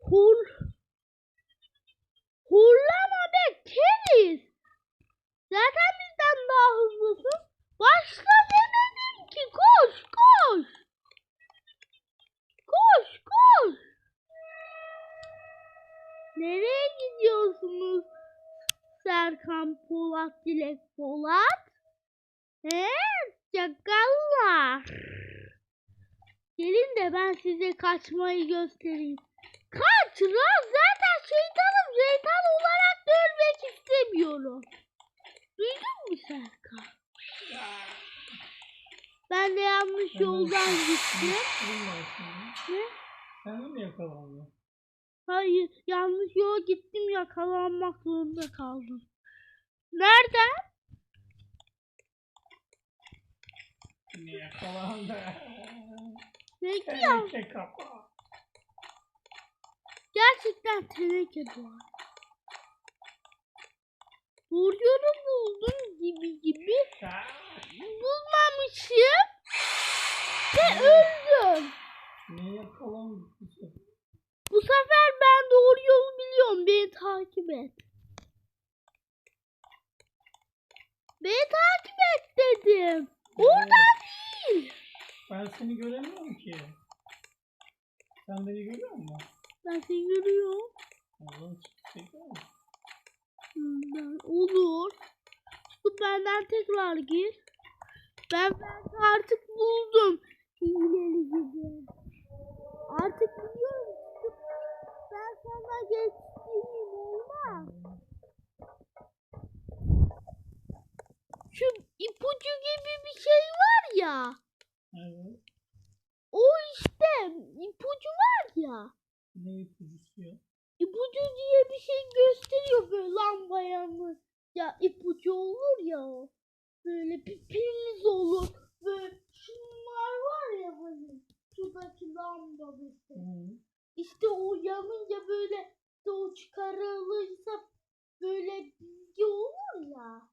Hur... Hurlama be keriz. Zaten bizden daha hızlısın. Başla demedim ki koş koş. Koş koş. Nereye gidiyorsunuz? Serkan Polat Dilek Polat. He? Çakallar. Gelin de ben size kaçmayı göstereyim. Kaç lan zaten şeytanım şeytan olarak görmek istemiyorum. Duydun mu Serkan? Ben de yanlış yoldan gittim. Ne? Sen de mi yakalandın? Hayır yanlış yola gittim yakalanmak zorunda kaldım. Nereden? Ne yakalandı? Peki ya. Gerçekten teneke bu. Vuruyorum buldum gibi gibi. Bulmamışım. Ve öldüm. Ne sefer? Bu sefer ben doğru yolu biliyorum. Beni takip et. Beni takip et dedim. Oradan değil. Ben seni göremiyorum ki. Sen beni görüyor musun? Ben seni görüyorum. Mi? Hmm, Ben, olur. Çıkıp benden tekrar gir. Ben belki artık buldum. Hileli gibi. Artık biliyorum. Ben sana geçtiğim olmaz. Şu ipucu gibi bir şey var ya. Evet. O işte ipucu var ya. Ne ipucusu ya? İpucu diye bir şey gösteriyor böyle lamba yanı. Ya ipucu olur ya. Böyle bir priz olur. Böyle şunlar var ya hani. Şuradaki lamba mesela. Hı. İşte o yanınca böyle işte o çıkarılırsa böyle bilgi olur ya.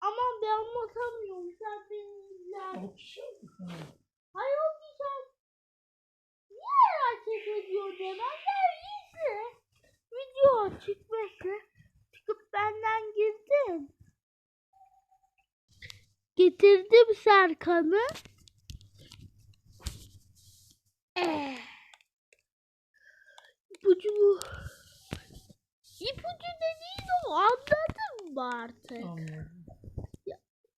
Aman ben anlatamıyorum. Sen beni izler. Hı. Hayır o güzel. Niye ediyor demezler iyisi. Video bekle. Çıkıp benden girdin. Getirdim Serkan'ı. Eh. İpucu bu. İpucu dediğin o anladın mı artık? Anladım.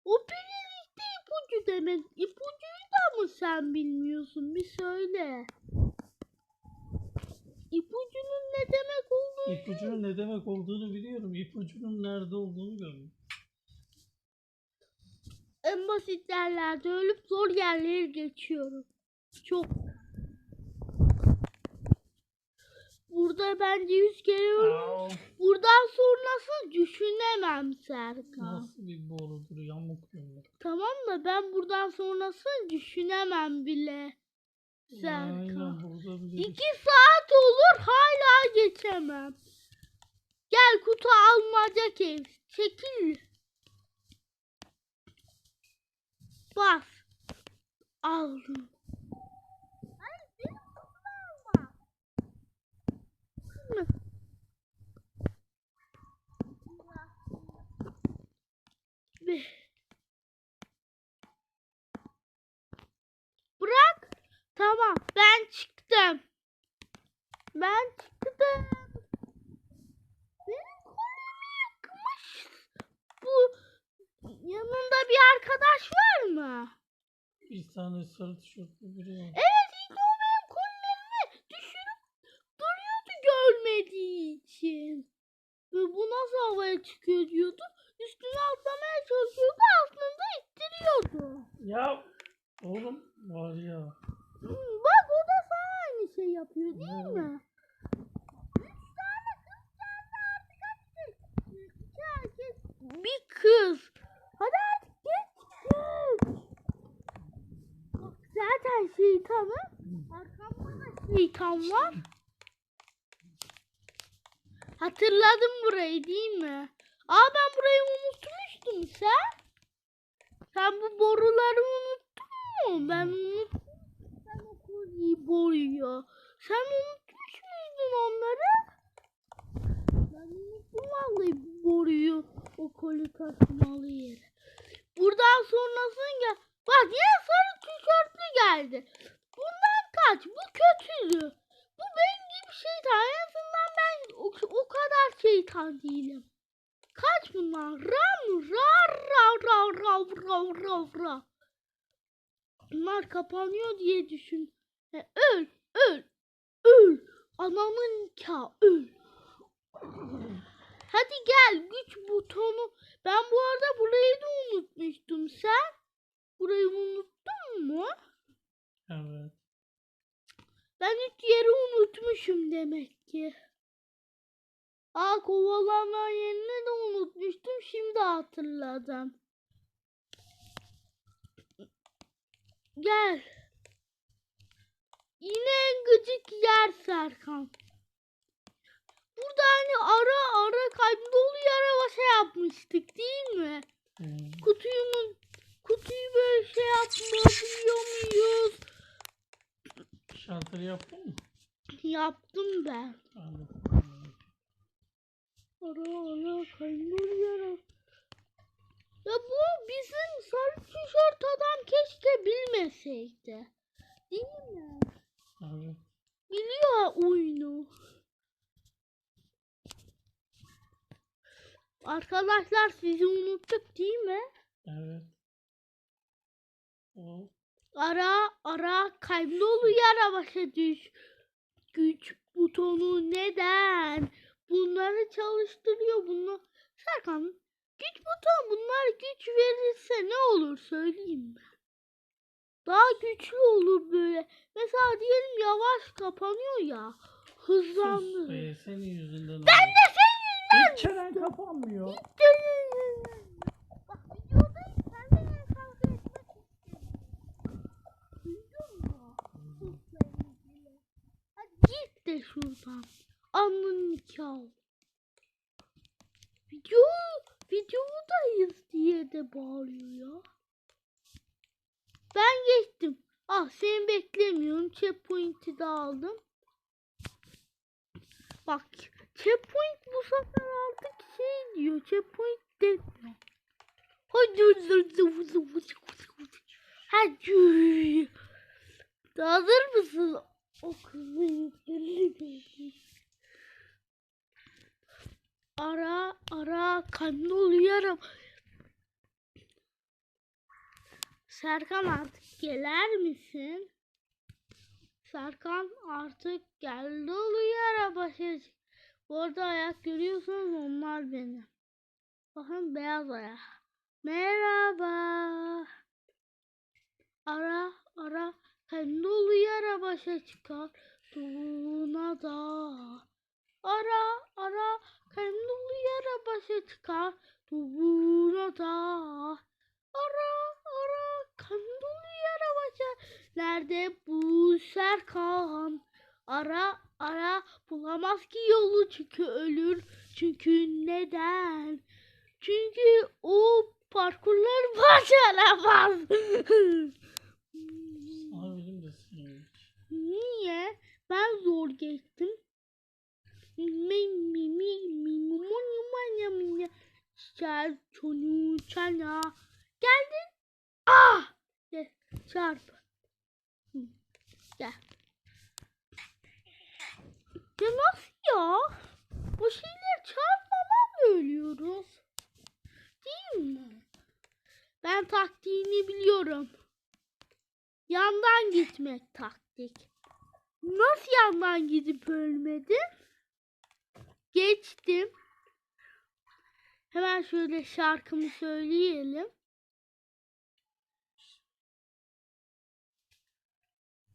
O birlikte ipucu demek. İpucuyu da mı sen bilmiyorsun? Bir söyle. İpucunun ne demek olduğunu İpucunun ne demek olduğunu biliyorum. İpucunun nerede olduğunu görüyorum. en basit yerlerde ölüp zor yerleri geçiyorum. Çok. Burada bence yüz kere. Aa, Buradan sonrası düşünemem Serkan. nasıl bir borudur yamuk yumuk. Tamam mı? Ben buradan sonrasını düşünemem bile. Serkan. İki saat olur hala geçemem. Gel kutu almaca ev. Çekil. Bas. Aldım. Hayır, benim kutumu alma. Hı. Be- Bırak. Tamam ben çıktım. Ben çıktım. Benim kolumu yıkmış. Bu yanında bir arkadaş var mı? bir tane sarı tişörtlü biri var. Evet ilk o benim kollarımı düşürüp duruyordu görmediği için. Ve bu nasıl havaya çıkıyor diyordu. Üstüne atlamaya çalışıyordu aslında ittiriyordu. Ya oğlum var ya. Hmm, Bak o da sana aynı şey yapıyor değil Evet. mi? Üç tane kız geldi artık hadi. İki erkek. Bir kız. Hadi artık geç geç. Bak zaten şeytanım. Arkamda da şeytan var. Hatırladım burayı değil mi? Aa ben burayı unutmuştum sen. Sen bu boruları unuttun mu? Ben unuttum. Sen o boruyor. Sen unutmuş muydun onları? Ben unuttum vallahi boruyu o koli taşımalı yere. Buradan sonrasını gel. Bak yine sarı tişörtlü geldi. Bundan kaç. Bu kötüydü. Bu benim şeytan. En azından ben o, o kadar şeytan değilim. Kaç bunlar? Ram ra ra ra ra ra ra ra. Bunlar kapanıyor diye düşün. E, öl öl öl. Ananın nikahı öl. Hadi gel güç butonu. Ben bu arada burayı da unutmuştum. Sen burayı unuttun mu? Evet. Ben üç yeri unutmuşum demek ki. Aa kovalanma yerini de unutmuştum. Şimdi hatırladım. Gel. Yine en gıcık yer Serkan. Burada hani ara ara kaybolu yara başa yapmıştık değil mi? Hmm. Kutuyu mu kutuyu böyle şey yapabiliyor muyuz? Şalteri yaptın mı? Yaptım ben. Anladım. Ara kaybolu yara. Ya bu bizim sarı tişört adam keşke bilmeseydi. Değil mi? Evet. Biliyor oyunu. Arkadaşlar sizi unuttuk değil mi? Evet. O Ara ara kayboldu yara başa düş. Güç butonu neden? Bunları çalıştırıyor bunu. Serkan güç butonu bunlar güç verirse ne olur söyleyeyim mi? Daha güçlü olur böyle. Mesela diyelim yavaş kapanıyor ya. sus Hızlandı. be senin yüzünden Ben de senin Hiç çenen kapanmıyor. Bak videodayım sen de kavga etmek istiyorsun. Duydun mu? Hadi git de şuradan. Alnın nikahı. Video, videodayız diye de bağırıyor ya. Ben geçtim. Ah seni beklemiyorum. Checkpoint'i de aldım. Bak checkpoint bu sefer artık şey diyor. Checkpoint. Hadi Hadi. Hazır mısın? O kızın yüzünü Ara ara kanlı oluyorum. Serkan artık gelir misin? Serkan artık geldi oluyor çık. Bu arada ayak görüyorsanız onlar benim. Bakın beyaz ayak. Merhaba. Ara ara kendi oluyor başa çıkar. Tuğuna da. Ara ara kendi oluyor başa çıkar. Tuğuna da. Ara ara kendi oluyor başa. Nerede bu Serkan? Ara ara bulamaz ki yolu çünkü ölür. Çünkü neden? Çünkü o parkurları başaramaz. Sana bizim de senin. Niye? Ben zor geçtim. Çar çonu çana. Geldin. Ah! Gel çarp. Gel. Ya nasıl ya? Bu şeyler çarpmadan ölüyoruz. Değil mi? Ben taktiğini biliyorum. Yandan gitmek taktik. Nasıl yandan gidip ölmedim? Geçtim. Hemen şöyle şarkımı söyleyelim.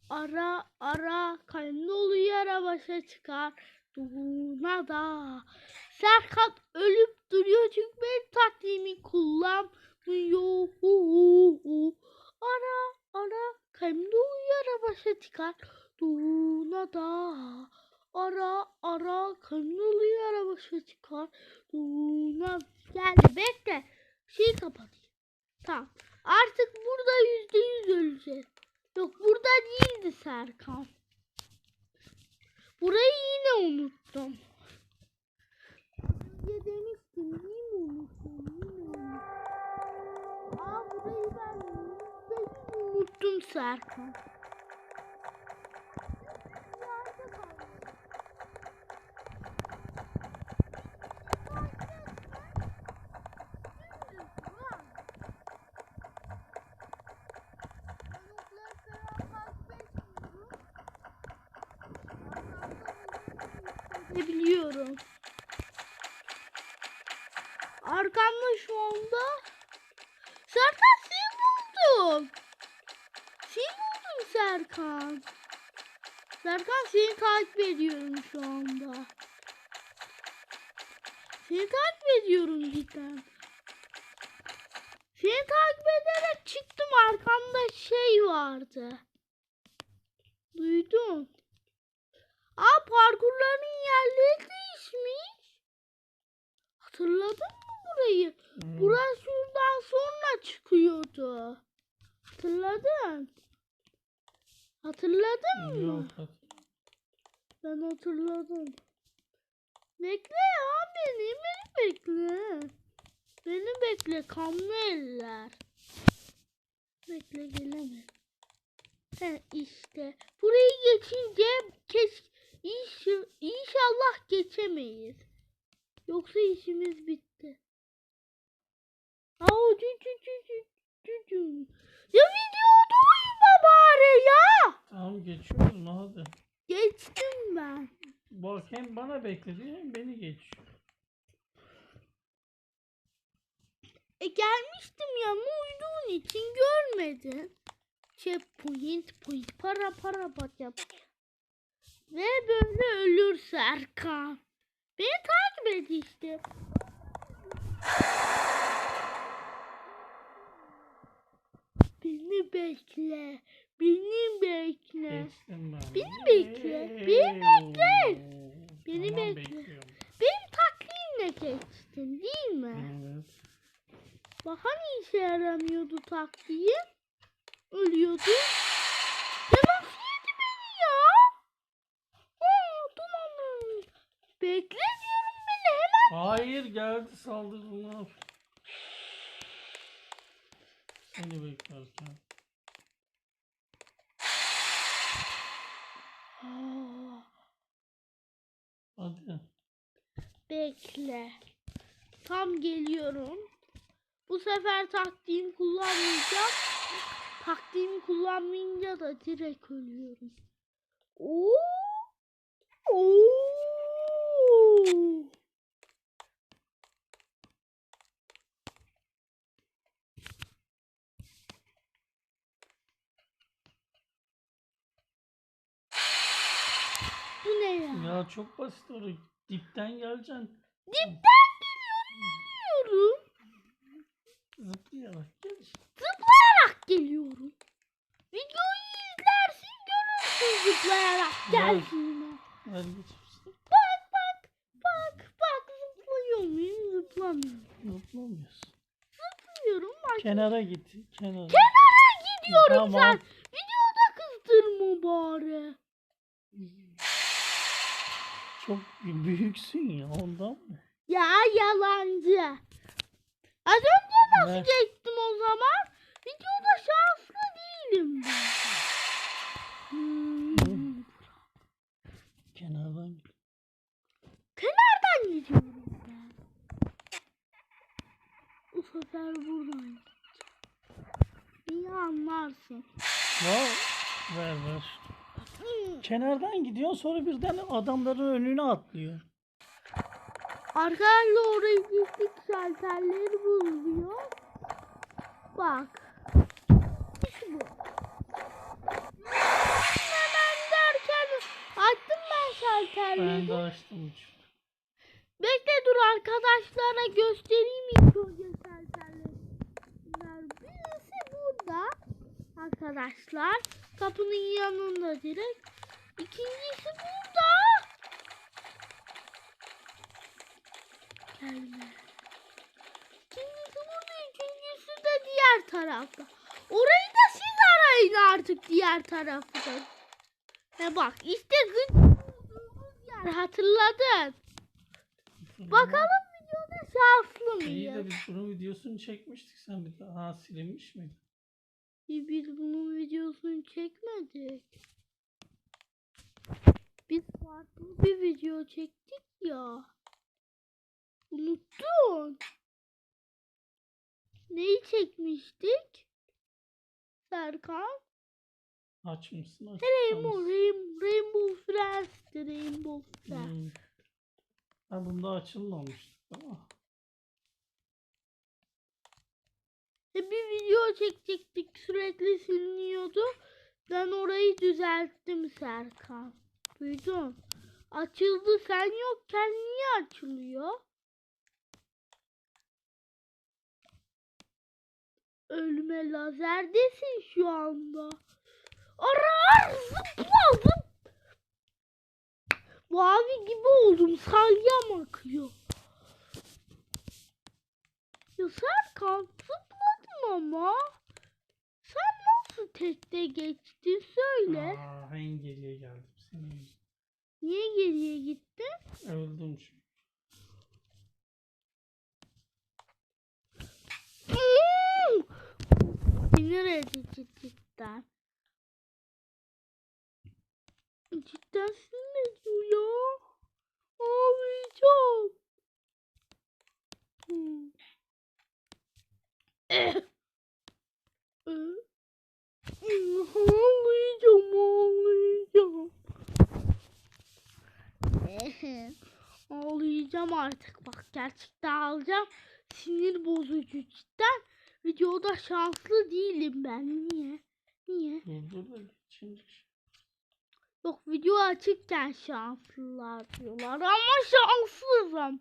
Ara ara kalbimde oluyor ara başa çıkar.Duğuna da. Serkat ölüp duruyor çünkü benim taktiğimi kullanmıyor. Ara ara kalbimde oluyor ara başa çıkar.Duğuna da. Ara ara kalbimde oluyor ara başa çıkar.Duğuna geldi bekle. Şeyi kapatayım. Tamam. Artık burada yüzde yüz öleceğiz. Yok burada değildi Serkan. Burayı yine unuttum. Ya demiştim yine unuttum. Yine unuttum. Aa burayı ben unuttum Serkan. Nerede kaldı? Ne biliyorum. Arkamda şu anda Serkan seni buldum. Buldum Serkan. Serkan seni takip ediyorum şu anda. Seni takip ediyorum cidden. Seni takip ederek çıktım arkamda şey vardı. Duydun. Aa parkurların yerleri değişmiş. Hatırladın mı burayı? Hmm. Burası şuradan sonra çıkıyordu. Hatırladın? Hatırladın mı? Yok. Ben hatırladım. Bekle ya beni, beni bekle. Beni bekle kanlı eller. Bekle gelemem. He işte. Burayı geçince keş iş, inşallah geçemeyiz. Yoksa işimiz bitti. Aa, cü cü cü cü cü cü. Ya videoda bari ya. Tamam geçiyoruz mu hadi. Geçtim ben. Bak hem bana bekledi hem beni geç. E gelmiştim ya ama uyuduğun için görmedin. Şey point point para para bacak. Ve böyle ölür Serkan. Beni takip et işte. Beni bekle. Beni bekle. Beni bekle, beni bekle. Beni Tamam, bekle. bekliyorum. Benim taklimle geçtin değil mi? Evet. Bak hani işe yaramıyordu taktiği. Ölüyordu. Ya nasıl yedi beni ya? Aa, tamam. Bekle diyorum beni hemen. Hayır geldi saldırdılar. Seni beklerken. Hadi. bekle. Tam geliyorum. Bu sefer taktiğimi kullanmayacağım. Taktiğimi kullanmayınca da direkt ölüyorum. Oo! Oo! Bu ne ya? Çok basit oraya. Dipten geleceksin. Dipten geliyorum. Zıplayarak gel. Zıplayarak geliyorum. Videoyu izlersin görürsün zıplayarak Evet. geldiğini. Ver geçirsin. Bak bak bak bak zıplıyor muyum zıplamıyorum. Zıplamıyorsun. Zıplıyorum bak. Kenara git. Kenara. Kenara gidiyorum Tamam. sen. Videoda kızdırma bari. Çok büyüksün ya ondan mı? Ya yalancı. Az önce nasıl Ver. geçtim o zaman? Videoda şanslı değilim. Hmm. Kenardan. Kenardan gidiyorum ben. Bu sefer buradan. İyi anlarsın. Ya ver ver. Kenardan gidiyor sonra birden adamların önüne atlıyor. Arkadaşlar orayı gittik şalterleri buluyor. Bak. İşte bu. Hemen derken açtım ben şalterleri. Ben de açtım. Bekle dur arkadaşlara göstereyim ilk önce şalterleri. Birisi burada arkadaşlar. Kapının yanında direkt. İkincisi burada. Gelme. İkincisi burada, üçüncüsü de diğer tarafta. Orayı da siz arayın artık diğer tarafta. He bak işte Ömer hatırladın. Bakalım videoda şanslı İyi de biz bunun videosunu çekmiştik sen bir daha. Ha silinmiş miydi? Biz biz bunun videosunu çekmedik. Biz farklı bir video çektik ya. Unuttun. Neyi çekmiştik? Serkan? Açmışsın açmışsın. Rainbow, Rainbow, Rainbow Friends'ti Rainbow Friends. Hmm. Ha bunda açılmamıştı ama. E, bir video çekecektik sürekli siliniyordu. Ben orayı düzelttim Serkan. Duydun? Açıldı sen yokken niye açılıyor? Ölüme lazerdesin şu anda. Arar zıpla zıp. Mavi gibi oldum salyam akıyor. Ya Serkan zıpladın ama. Sen nasıl tekte geçtin söyle. Aa, en geriye geldim senin. Niye geriye gittin? Öldüm. Hmm! Sinir edici cidden. Cidden sinir ediyor ya. Ağlayacağım. Hmm. Eh. Eh. Hmm, Ağlayacağım, ağlayacağım. Eh. Artık bak gerçekten ağlayacağım. Sinir bozucu cidden. Videoda şanslı değilim ben. Niye? Niye? Geçince. Yok video açıkken şanslılar diyorlar ama şanssızım.